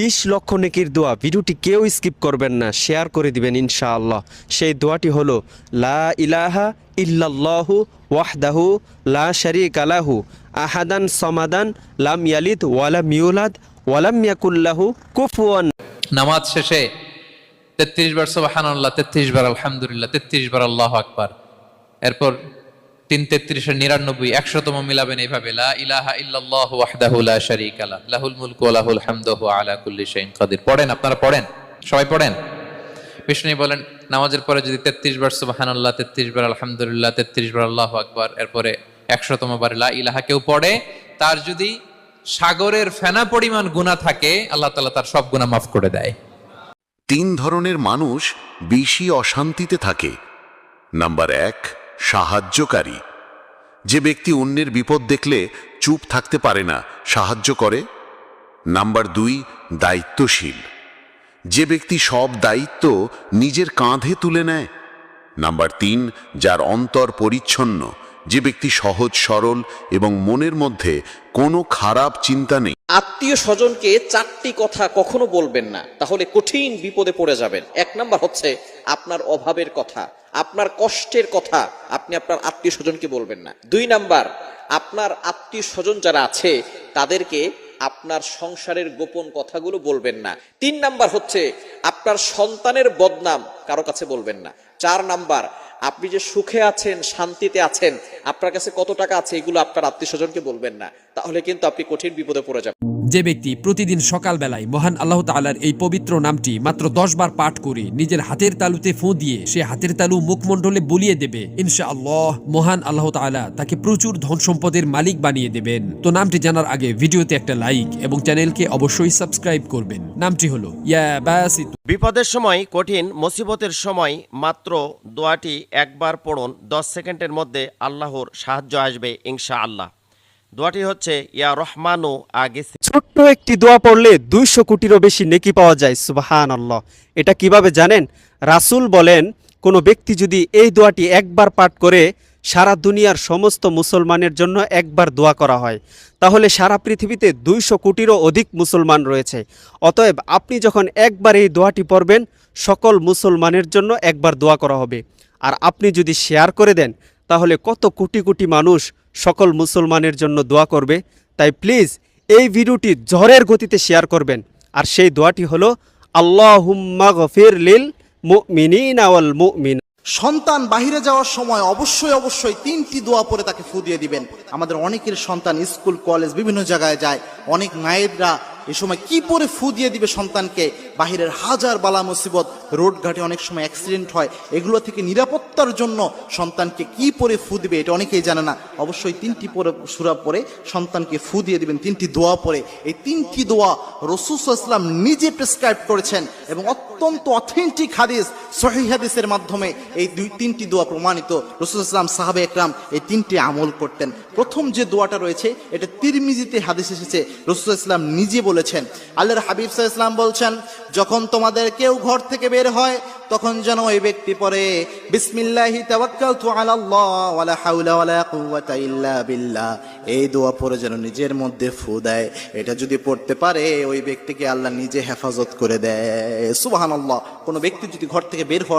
বিশ লক্ষ নেকির দোয়া। ভিডিওটি কেউ স্কিপ করবেন না, শেয়ার করে দিবেন ইনশাআল্লাহ। সেই দোয়াটি হলো, লা ইলাহা ইল্লাল্লাহু ওয়াহদাহু লা শারিক আলাহু আহাদান সমাদান লাম ইয়ালিদ ওয়ালাম ইউলাদ ওয়ালাম ইয়াকুল্লাহু কুফুয়ান। নামাজ শেষে তেত্রিশ বার সোবাহান্লাহ তেত্রিশ বার আলহামদুলিল্লাহ, তেত্রিশ বার আল্লাহ আকবার। এরপর তিন তেত্রিশের নিরানব্বই, একশোতম মিলাবেন এইভাবে লা ইলাহা লাহুল কাদির। পড়েন, আপনারা পড়েন, সবাই পড়েন। বিষ্ণু বলেন, নামাজের পরে যদি তেত্রিশ বার সুবাহান্লাহ তেত্রিশ বার আলহামদুলিল্লাহ, তেত্রিশ বার আল্লাহ আকবার, এরপরে একশোতম বার লা ইলাহা কেউ পড়ে, তার যদি সাগরের ফেনা পরিমাণ গুণা থাকে, আল্লাহ তাআলা তার সব গুণা মাফ করে দেয়। তিন ধরনের মানুষ বেশি অশান্তিতে থাকে। নাম্বার এক সাহায্যকারী। যে ব্যক্তি অন্যের বিপদ দেখলে চুপ থাকতে পারে না, সাহায্য করে। নাম্বার দুই, দায়িত্বশীল। যে ব্যক্তি সব দায়িত্ব নিজের কাঁধে তুলে নেয়। নাম্বার তিন, যার অন্তর পরিচ্ছন্ন। যে ব্যক্তি সহজ, সরল এবং মনের মধ্যে কোনো খারাপ চিন্তা নেই। আত্মীয় স্বজনকে চারটি কথা কখনো বলবেন না, তাহলে কঠিন বিপদে পড়ে যাবেন। এক নাম্বার হচ্ছে আপনার অভাবের কথা, আপনার কষ্টের কথা আপনি আপনার আত্মীয় স্বজনকে বলবেন না। দুই নাম্বার, আপনার আত্মীয় স্বজন যারা আছে, তাদেরকে আপনার সংসারের গোপন কথাগুলো বলবেন না। তিন নাম্বার হচ্ছে আপনার সন্তানের বদনাম কারও কাছে বলবেন না। চার নাম্বার আপনি যে সুখে আছেন, শান্তিতে আছেন, আপনার কাছে কত টাকা আছে এগুলো আপনার আত্মীয় স্বজনকে বলবেন না। তাহলে কিন্তু আপনি কঠিন বিপদে পড়ে যাবেন। যে ব্যক্তি প্রতিদিন সকালবেলায় মহান আল্লাহ তাআলার এই পবিত্র নামটি মাত্র দশ বার পাঠ করে নিজের হাতের তালুতে ফোঁ দিয়ে সে হাতের তালু মুখমণ্ডলে বলিয়ে দেবে ইনশা আল্লাহ মহান আল্লাহ তাআলা তাকে প্রচুর ধন সম্পদের মালিক বানিয়ে দেবেন। তো নামটি জানার আগে ভিডিওতে একটা লাইক এবং চ্যানেলকে অবশ্যই সাবস্ক্রাইব করবেন। নামটি হলো ইয়া বাসিত। বিপদের সময়, কঠিন মুসিবতের সময় মাত্র দোয়াটি একবার পড়ুন, দশ সেকেন্ডের মধ্যে আল্লাহর সাহায্য আসবে ইনশা আল্লাহ দোয়াটি হচ্ছে, ইয়া রহমানু আগে ছোট্ট একটি দোয়া পড়লে দুইশো কোটিরও বেশি নেকি পাওয়া যায় সুবাহান আল্লাহ এটা কীভাবে জানেন? রাসূল বলেন, কোনো ব্যক্তি যদি এই দোয়াটি একবার পাঠ করে সারা দুনিয়ার সমস্ত মুসলমানের জন্য একবার দোয়া করা হয়। তাহলে সারা পৃথিবীতে দুইশো কোটিরও অধিক মুসলমান রয়েছে। অতএব আপনি যখন একবার এই দোয়াটি পড়বেন, সকল মুসলমানের জন্য একবার দোয়া করা হবে। আর আপনি যদি শেয়ার করে দেন, তাহলে কত কোটি কোটি মানুষ সকল মুসলমানের জন্য দোয়া করবে। তাই প্লিজ এই ভিডিওটি ঝড়ের গতিতে শেয়ার করবেন। আর সেই দোয়াটি হলো, আল্লাহুম্মা গফির লিল মুমিনিনা ওয়াল মুমিন সন্তান বাহিরে যাওয়ার সময় অবশ্যই অবশ্যই তিনটি দোয়া পরে তাকে ফু দিয়ে দিবেন। আমাদের অনেকের সন্তান স্কুল, কলেজ, বিভিন্ন জায়গায় যায়। অনেক মায়েররা এ সময় কি পরে ফু দিয়ে দিবে সন্তানকে? বাহিরের হাজার বালা মুসিবত, রোড ঘাটে অনেক সময় অ্যাক্সিডেন্ট হয়। এগুলো থেকে নিরাপত্তার জন্য সন্তানকে কি পরে ফু দিবে এটা অনেকেই জানে না। অবশ্যই তিনটি পরে, সুরা পরে সন্তানকে ফু দিয়ে দিবেন, তিনটি দোয়া পরে। এই তিনটি দোয়া রসুস ইসলাম নিজে প্রেসক্রাইব করেছেন এবং অত্যন্ত অথেন্টিক হাদিস সহি হাদিসের মাধ্যমে এই দুই, তিনটি দোয়া প্রমাণিত। রসুল ইসলাম সাহাবে একরাম এই তিনটি আমল করতেন। প্রথম যে দোয়াটা রয়েছে, এটা তিরমিজিতে হাদিস এসেছে। রসুল ইসলাম নিজে বলেছেন। আল্লাহর হাবিব ইসলাম বলছেন, যখন তোমাদের কেউ ঘর থেকে বের হয়, তখন যেন ওই ব্যক্তি পরে বিসমিল্লাহি বিল্লাহ। এই দোয়া পরে যেন নিজের মধ্যে ফু দেয়। এটা যদি পড়তে পারে, ওই ব্যক্তিকে আল্লাহ নিজে হেফাজত করে দেয়। সুবহানাল্লাহ, কোনো ব্যক্তি যদি ঘর থেকে বের হওয়ার